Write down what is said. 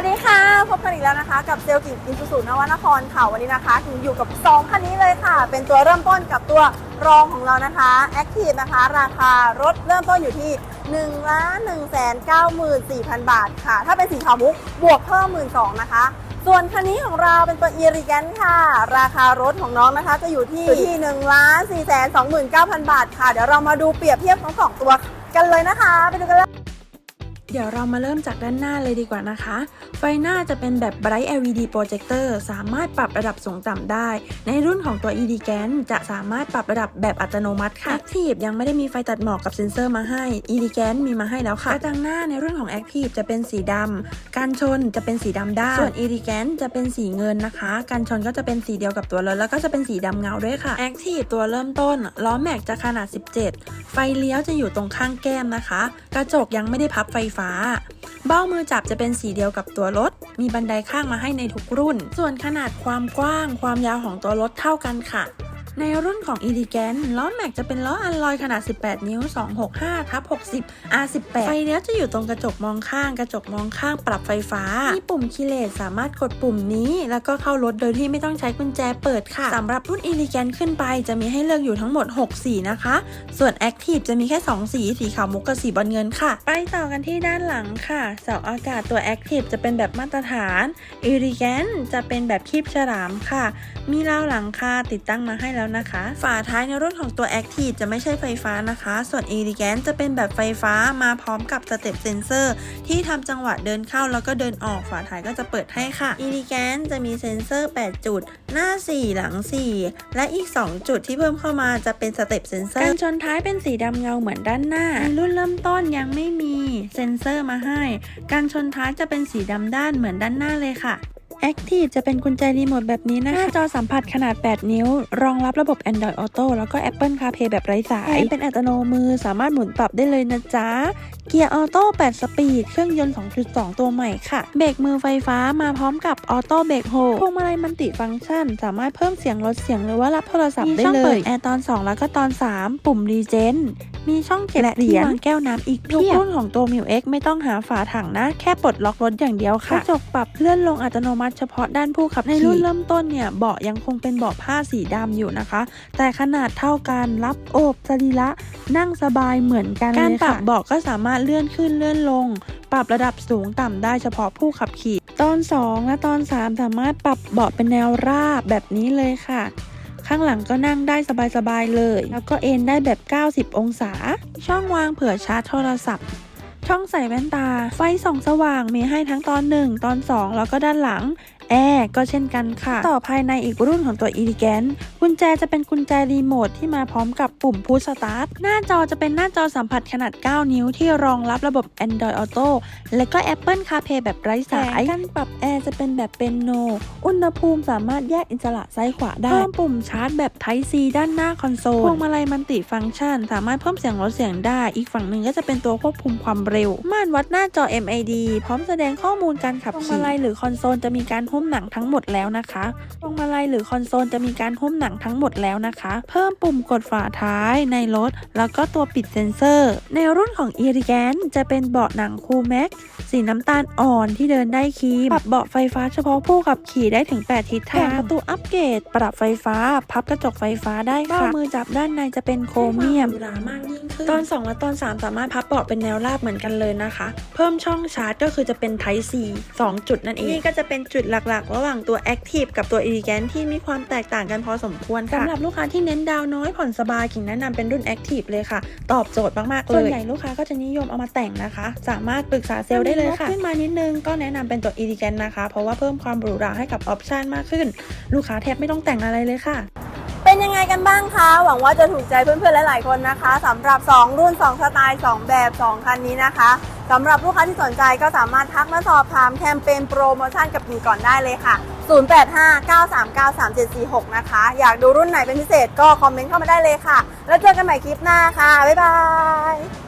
วัสดีค่ะ พบกันอีกแล้วนะคะ กับเซลกิ่งอินสุสุนวนครค่ะวันนี้นะคะถึงอยู่กับ 2 คันนี้เลยค่ะ เป็นตัวเริ่มต้นกับตัวรองของเรานะคะ Active นะคะ ราคารถเริ่มต้นอยู่ที่1ล้าน1แสน94,000บาทค่ะ ถ้าเป็นสีขาวมุกบวกเพิ่ม1 2ื่นสนะคะ ส่วนคันนี้ของเราเป็นตัว e r i g a n ค่ะ ราคารถของน้องนะคะ จะอยู่ที่ที่1ล้าน4แสน29,000บาทค่ะ เดี๋ยวเรามาดูเปรียบเทียบทั้งสองตัวกันเลยนะคะ ไปดูกันเลย เดี๋ยวเรามาเริ่มจากด้านหน้าเลยดีกว่านะคะ ไฟหน้าจะเป็นแบบ Bright LED Projector สามารถปรับระดับสูงต่ำได้ ในรุ่นของตัว e d g a n จะสามารถปรับระดับแบบอัตโนมัติค่ะ Active ยังไม่ได้มีไฟตัดหมอกกับเซ็นเซอร์มาให้ e d g a n มีมาให้แล้วค่ะกระจังหน้าในรุ่นของ Active จะเป็นสีดำการชนจะเป็นสีดำด้านส่วน e d g a n จะเป็นสีเงินนะคะ การชนก็จะเป็นสีเดียวกับตัวรถแล้วก็จะเป็นสีดำเงาด้วยค่ะ Active ตัวเริ่มต้นล้อแม็กจะขนาด 17 ไฟเลี้ยวจะอยู่ตรงข้างแก้มนะคะ กระจกยังไม่ได้พับไฟฟ้า เบ้ามือจับจะเป็นสีเดียวกับตัวรถ มีบันไดข้างมาให้ในทุกรุ่น ส่วนขนาดความกว้าง ความยาวของตัวรถเท่ากันค่ะ ในรุ่นของ e l e g a n t ล้อแม็กจะเป็นล้ออัลลอยขนาด 18 นิ้ว 265ทับ60 R18 ไฟเลี้ยวจะอยู่ตรงกระจกมองข้าง กระจกมองข้างปรับไฟฟ้า มีปุ่มคีเลสสามารถกดปุ่มนี้ แล้วก็เข้ารถโดยที่ไม่ต้องใช้กุญแจเปิดค่ะสำหรับรุ่น e l e g a n t ขึ้นไปจะมีให้เลือกอยู่ทั้งหมด 6 สีนะคะ ส่วน Active จะมีแค่ 2 สี สีขาวมุกกับสีบอลเงินค่ะ ไปต่อกันที่ด้านหลังค่ะเสาอากาศตัว Active จะเป็นแบบมาตรฐาน e l e g a n t จะเป็นแบบคีบฉลามค่ะ มีราวหลังคาติดตั้งมาให้แล้วนะคะ ฝาท้ายในรุ่นของตัว Active จะไม่ใช่ไฟฟ้านะคะ ส่วน e l e g a n t จะเป็นแบบไฟฟ้ามาพร้อมกับสเต็ปเซนเซอร์ที่ทำจังหวะเดินเข้าแล้วก็เดินออกฝาท้ายก็จะเปิดให้ค่ะ e l e g a n t จะมีเซนเซอร์ 8 จุด หน้า 4 หลัง 4 และอีก 2 จุดที่เพิ่มเข้ามาจะเป็นสเต็ปเซนเซอร์การชนท้ายเป็นสีดำเงาเหมือนด้านหน้าในรุ่นเริ่มต้นยังไม่มีเซนเซอร์มาให้ การชนท้ายจะเป็นสีดำด้านเหมือนด้านหน้าเลยค่ะ Active จะเป็นกุญแจรีโมทแบบนี้นะคะหน้าจอสัมผัสขนาด 8 นิ้ว รองรับระบบ Android Auto แล้วก็ Apple CarPlay แบบไร้สาย เป็นอัตโนมือสามารถหมุนปรับได้เลยนะจ๊ะเกียร์ออโต้ 8 สปีด เครื่องยนต์ 2.2 ตัวใหม่ค่ะ เบรกมือไฟฟ้ามาพร้อมกับออโต้เบรกโฮพวงมาลัยมันติฟังก์ชัน สามารถเพิ่มเสียงลดเสียงหรือว่ารับโทรศัพท์ได้เลย มีช่องเปิดแอร์ตอน 2 แล้วก็ตอน 3 ปุ่มรีเจน มีช่องเก็บเหรียญวางแก้วน้ำอีกเพียบรุ่นของตัว m ิว X ไม่ต้องหาฝาถังนะ แค่ปลดล็อกรถอย่างเดียวค่ะกระจกปรับเลื่อนลงอัตโนมัติเฉพาะด้านผู้ขับขี่ในรุ่นเริ่มต้นเนี่ยเบาะยังคงเป็นเบาะผ้าสีดำอยู่นะคะ แต่ขนาดเท่ากันรับโอบสรีระนั่งสบายเหมือนกันเลยค่ะการปรับเบาะก็สามารถเลื่อนขึ้นเลื่อนลง ปรับระดับสูงต่ำได้เฉพาะผู้ขับขี่ ตอน 2 และตอน 3 สามารถปรับเบาะเป็นแนวราบแบบนี้เลยค่ะข้างหลังก็นั่งได้สบายๆเลย แล้วก็เอนได้แบบ 90 องศา ช่องวางเผื่อชาร์จโทรศัพท์ ช่องใส่แว่นตา ไฟส่องสว่างมีให้ทั้งตอน 1 ตอน 2 แล้วก็ด้านหลัง แอร์ก็เช่นกันค่ะ ต่อภายในอีกรุ่นของตัว e l e g a n t กุญแจจะเป็นกุญแจรีโมทที่มาพร้อมกับปุ่มพุชสตาร์ทหน้าจอจะเป็นหน้าจอสัมผัสขนาด 9 นิ้วที่รองรับระบบ Android Auto และก็ Apple CarPlay แบบไร้สายการปรับแอร์จะเป็นแบบเป็นโน อุณหภูมิสามารถแยกอิสระซ้ายขวาได้เพิ่มปุ่มชาร์จแบบ Type C ด้านหน้าคอนโซลพวงมาลัยมันติฟังก์ชัน สามารถเพิ่มเสียงลดเสียงได้ อีกฝั่งหนึ่งก็จะเป็นตัวควบคุมความเร็ว ม่านวัดหน้าจอ MID พร้อมแสดงข้อมูลการขับขี่พวงมาลัยหรือคอนโซลจะมีการหุ้มหนังทั้งหมดแล้วนะคะพวงมาลัยหรือคอนโซลจะมีการหุ้มหนังทั้งหมดแล้วนะคะ เพิ่มปุ่มกดฝาท้ายในรถ แล้วก็ตัวปิดเซ็นเซอร์ ในรุ่นของ e r i g a n จะเป็นเบาะหนังคูลแม็กสีน้ำตาลอ่อนที่เดินได้คีมปรับเบาะไฟฟ้าเฉพาะผู้ขับขี่ได้ถึง 8 ทิศทางประตูอัปเกรด ปรับไฟฟ้า พับกระจกไฟฟ้าได้ค่ะเบ้ามือจับด้านในจะเป็นโครเมียมตอน 2 และตอน 3 สามารถพับเบาะเป็นแนวราบเหมือนกันเลยนะคะ เพิ่มช่องชาร์จก็คือจะเป็น Type C 2 จุดนั่นเอง นี่ก็จะเป็นจุดหลักๆ ระหว่างตัว Active กับตัว e l e g a n t ที่มีความแตกต่างกันพอสมควรค่ะสำหรับลูกค้าที่เน้นดาวน้อยผ่อนสบายกิ่งแนะนำเป็นรุ่น Active เลยค่ะ ตอบโจทย์มากๆเลยส่วนใหญ่ลูกค้าก็จะนิยมเอามาแต่งนะคะ สามารถปรึกษาเซลล์ได้เลยค่ะขึ้นมานิดนึงก็แนะนำเป็นตัว e l e g a n t นะคะ เพราะว่าเพิ่มความหรูหราให้กับออปชันมากขึ้น ลูกค้าแทบไม่ต้องแต่งอะไรเลยค่ะ เป็นยังไงกันบ้างคะ หวังว่าจะถูกใจเพื่อนๆหลายๆคนนะคะสำหรับ 2 รุ่น 2 สไตล์ 2 แบบ 2 คันนี้นะคะสำหรับลูกค้าที่สนใจก็สามารถทักมาสอบถามแคมเปญโปรโมชั่นกับกิ่งก่อนได้เลยค่ะ 0859393746 นะคะ อยากดูรุ่นไหนเป็นพิเศษก็คอมเมนต์เข้ามาได้เลยค่ะ แล้วเจอกันใหม่คลิปหน้าค่ะ บ๊ายบาย